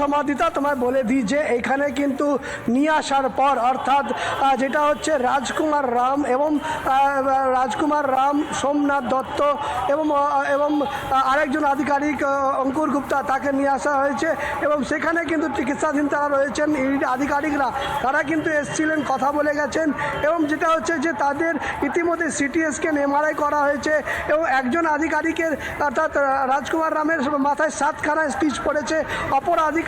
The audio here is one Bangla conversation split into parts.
সমাধিতা তোমায় বলে দিই যে এখানে কিন্তু নিয়ে আসার পর, অর্থাৎ যেটা হচ্ছে রাজকুমার রাম এবং রাজকুমার রাম সোমনাথ দত্ত এবং এবং আরেকজন আধিকারিক অঙ্কুর গুপ্তা তাকে নিয়ে আসা হয়েছে এবং সেখানে কিন্তু চিকিৎসাধীন তারা রয়েছেন আধিকারিকরা। তারা কিন্তু এসছিলেন, কথা বলে গেছেন এবং যেটা হচ্ছে যে তাদের ইতিমধ্যে সিটি স্ক্যান, এমআরআই করা হয়েছে এবং একজন আধিকারিকের, অর্থাৎ, রাজকুমার রামের মাথায় সাতখানা স্টিচ পড়েছে, অপর আধিকারিক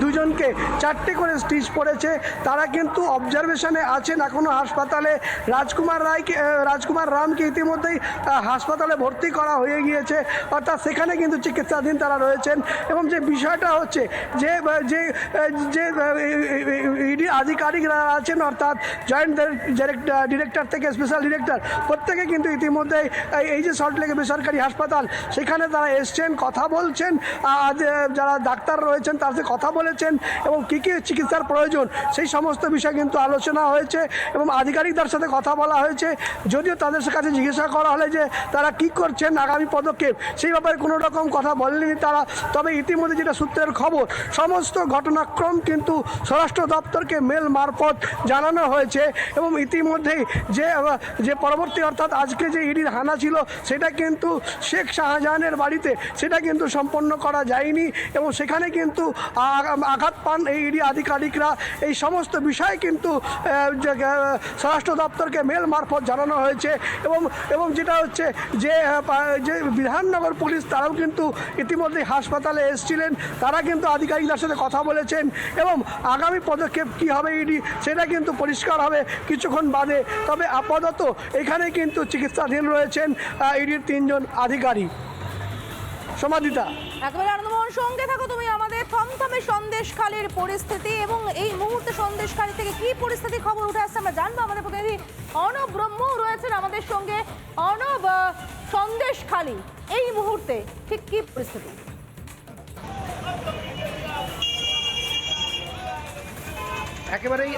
দুজনকে চারটে করে স্টিচ পড়েছে। তারা কিন্তু অবজারভেশনে আছেন এখনও হাসপাতালে। রাজকুমার রায়কে রাজকুমার রামকে ইতিমধ্যেই হাসপাতালে ভর্তি করা হয়ে গিয়েছে। অর্থাৎ সেখানে কিন্তু চিকিৎসাধীন তারা রয়েছেন। এবং যে বিষয়টা হচ্ছে যে যে যে ইডি আধিকারিকরা আছেন, অর্থাৎ জয়েন্ট ডিরেক্টর থেকে স্পেশাল ডিরেক্টর, প্রত্যেকে কিন্তু ইতিমধ্যেই এই- যে সল্টলেকে বেসরকারি হাসপাতাল, সেখানে তারা এসছেন, কথা বলছেন। যারা ডাক্তার রয়েছেন তার সাথে কথা বলেছেন এবং কী কী চিকিৎসার প্রয়োজন, সেই সমস্ত বিষয় কিন্তু আলোচনা হয়েছে এবং আধিকারিকদের সাথে কথা বলা হয়েছে। যদিও তাদের কাছে জিজ্ঞাসা করা হলে যে তারা কি করছেন আগামী পদক্ষেপ, সেই ব্যাপারে কোনো রকম কথা বলেনি তারা। তবে ইতিমধ্যে যেটা সূত্রের খবর, সমস্ত ঘটনাক্রম কিন্তু স্বরাষ্ট্র দপ্তরকে মেল মারফত জানানো হয়েছে এবং ইতিমধ্যেই যে যে পরবর্তী অর্থাৎ আজকে যে ইডির হানা ছিল, সেটা কিন্তু শেখ শাহজাহানের বাড়িতে, সেটা কিন্তু সম্পন্ন করা যায়নি এবং সেখানে কিন্তু আঘাত পান এই ইডি আধিকারিকরা। এই সমস্ত বিষয় কিন্তু স্বরাষ্ট্র দপ্তরকে মেল মারফত জানানো হয়েছে এবং এবং যেটা হচ্ছে যে যে বিধাননগর পুলিশ তারাও কিন্তু ইতিমধ্যে হাসপাতালে এসেছিলেন। তারা কিন্তু আধিকারিকদের সাথে কথা বলেছেন এবং আগামী পদক্ষেপ কী হবে ইডি, সেটা কিন্তু পরিষ্কার হবে কিছুক্ষণ বাদে। তবে আপাতত এখানে কিন্তু চিকিৎসাধীন রয়েছেন ইডির তিনজন আধিকারিক। সমাধিতা একেবারে আনন্দমোহন সঙ্গে থাকো তুমি আমাদের থমথমে সন্দেশখালীর পরিস্থিতি এবং এই মুহূর্তে সন্দেশখালী থেকে কি পরিস্থিতি খবর উঠে আসছে আমরা জানব। আমাদের প্রতিনিধি অর্ণব ব্রহ্ম রয়েছেন আমাদের সঙ্গে। আহ, সন্দেশখালী এই মুহূর্তে ঠিক কি পরিস্থিতি? একেবারেই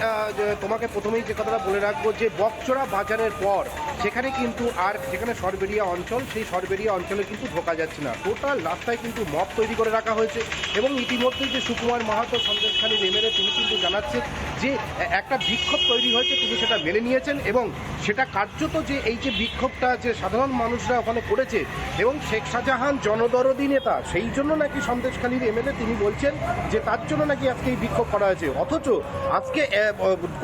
তোমাকে প্রথমেই যে কথাটা বলে রাখব যে বকচড়া বাজারের পর সেখানে কিন্তু আর যেখানে সরবেরিয়া অঞ্চল, সেই সরবেরিয়া অঞ্চলে কিন্তু ঢোকা যাচ্ছে না। টোটাল রাস্তায় কিন্তু মপ তৈরি করে রাখা হয়েছে এবং ইতিমধ্যেই যে সুকুমার মাহাতো সন্দেশখালী এমএলএ তিনি কিন্তু জানাচ্ছেন যে একটা বিক্ষোভ তৈরি হয়েছে, তিনি সেটা মেনে নিয়েছেন এবং সেটা কার্যত যে এই যে বিক্ষোভটা যে সাধারণ মানুষরা ওখানে করেছে এবং শেখ শাহজাহান জনদরদি নেতা, সেই জন্য নাকি সন্দেশখালীর এমএলএ তিনি বলছেন যে তার জন্য নাকি আজকে এই বিক্ষোভ করা হয়েছে। অথচ আজকে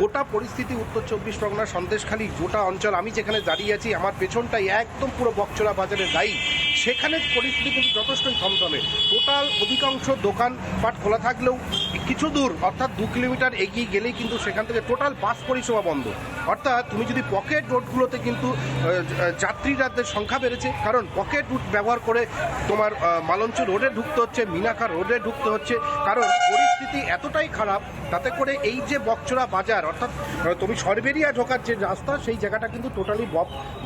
গোটা পরিস্থিতি উত্তর চব্বিশ পরগনার সন্দেশখালী গোটা অঞ্চল, আমি যেখানে দাঁড়িয়ে আছি, আমার পেছনটাই একদম পুরো বকচড়া বাজারের দায়ী। সেখানে পরিস্থিতি কিন্তু যথেষ্টই থমথমে। টোটাল অধিকাংশ দোকানপাট খোলা থাকলেও কিছু দূর, অর্থাৎ দু কিলোমিটার এগিয়ে গেলেই কিন্তু সেখান থেকে টোটাল বাস পরিষেবা বন্ধ। অর্থাৎ তুমি যদি পকেট রোডগুলোতে কিন্তু যাত্রীরাদের সংখ্যা বেড়েছে, কারণ পকেট রুট ব্যবহার করে তোমার মালঞ্চ রোডে ঢুকতে হচ্ছে মিনাখা রোডে ঢুকতে হচ্ছে, কারণ পরিস্থিতি এতটাই খারাপ, তাতে করে এই যে বকচোরা বাজার, অর্থাৎ তুমি সরবেরিয়া ঢোকার যে রাস্তা, সেই জায়গাটা কিন্তু টোটালি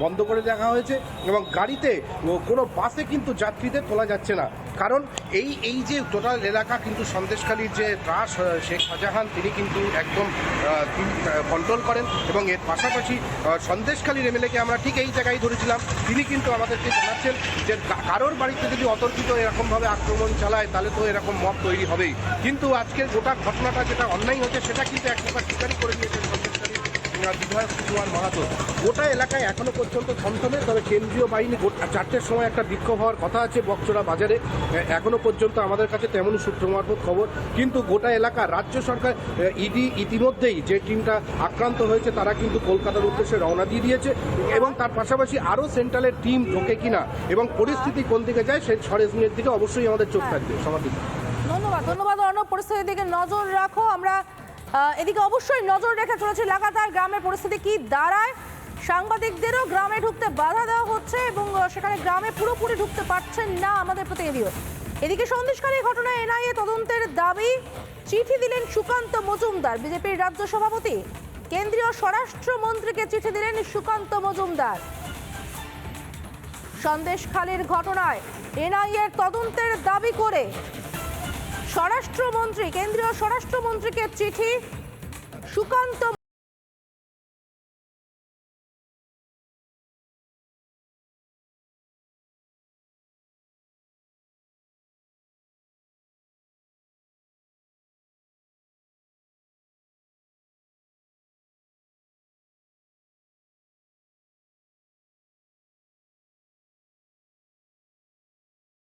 বন্ধ করে দেখা হয়েছে এবং গাড়িতে কোনো বাসে কিন্তু যাত্রীদের তোলা যাচ্ছে না। কারণ এই এই যে টোটাল এলাকা কিন্তু সন্দেশখালীর যে ত্রাস শেখ শাহজাহান, তিনি কিন্তু একদম কন্ট্রোল করেন এবং এর পাশাপাশি সন্দেশখালীর এমএলএকে আমরা ঠিক এই জায়গায় ধরেছিলাম। তিনি কিন্তু আমাদেরকে জানাচ্ছেন যে কারোর বাড়িতে যদি অতর্কিত এরকমভাবে আক্রমণ চালায়, তাহলে তো এরকম মত তৈরি হবেই। কিন্তু আজকের গোটা ঘটনাটা যেটা অন্যায় হচ্ছে, সেটা কিন্তু এক প্রকার স্বীকারই করে নিয়েছেন বিধায়ক সুকুমার মাহাতো। গোটা এলাকায় এখনও পর্যন্ত থমথমে, তবে কেন্দ্রীয় বাহিনী চারটের সময় একটা বিক্ষোভ হওয়ার কথা আছে বকচড়া বাজারে। এখনও পর্যন্ত আমাদের কাছে তেমন সূত্র মারফত খবর। কিন্তু গোটা এলাকা, রাজ্য সরকার ইডি ইতিমধ্যেই যে টিমটা আক্রান্ত হয়েছে, তারা কিন্তু কলকাতার উদ্দেশ্যে রওনা দিয়ে দিয়েছে। এবং তার পাশাপাশি আরও সেন্ট্রালের টিম ঢোকে কিনা এবং পরিস্থিতি কোন দিকে যায় সেই সরেজমিনের দিকে অবশ্যই আমাদের চোখ থাকবে। সমাধিক ধন্যবাদ ধন্যবাদ অর্ণব। পরিস্থিতির দিকে নজর রাখো। আমরা এদিকে অবশ্যই নজর রেখে চলেছে লাগাতার গ্রামের পরিস্থিতি কি দাঁড়ায়? সাংবাদিকদেরও গ্রামে ঢুকতে বাধা দেওয়া হচ্ছে এবং সেখানে গ্রামে পুরোপুরি ঢুকতে পারছেন না আমাদের প্রতিনিধিও। এদিকে সন্দেশকারী ঘটনায় এনআইএ তদন্তের দাবি, চিঠি দিলেন সুকান্ত মজুমদার, বিজেপির রাজ্য সভাপতি। কেন্দ্রীয় স্বরাষ্ট্রমন্ত্রীকে চিঠি দিলেন সুকান্ত মজুমদার। সন্দেশখালীর ঘটনায় এনআইএর তদন্তের দাবি করে স্বরাষ্ট্রমন্ত্রী কেন্দ্রীয় স্বরাষ্ট্রমন্ত্রীকে চিঠি সুকান্ত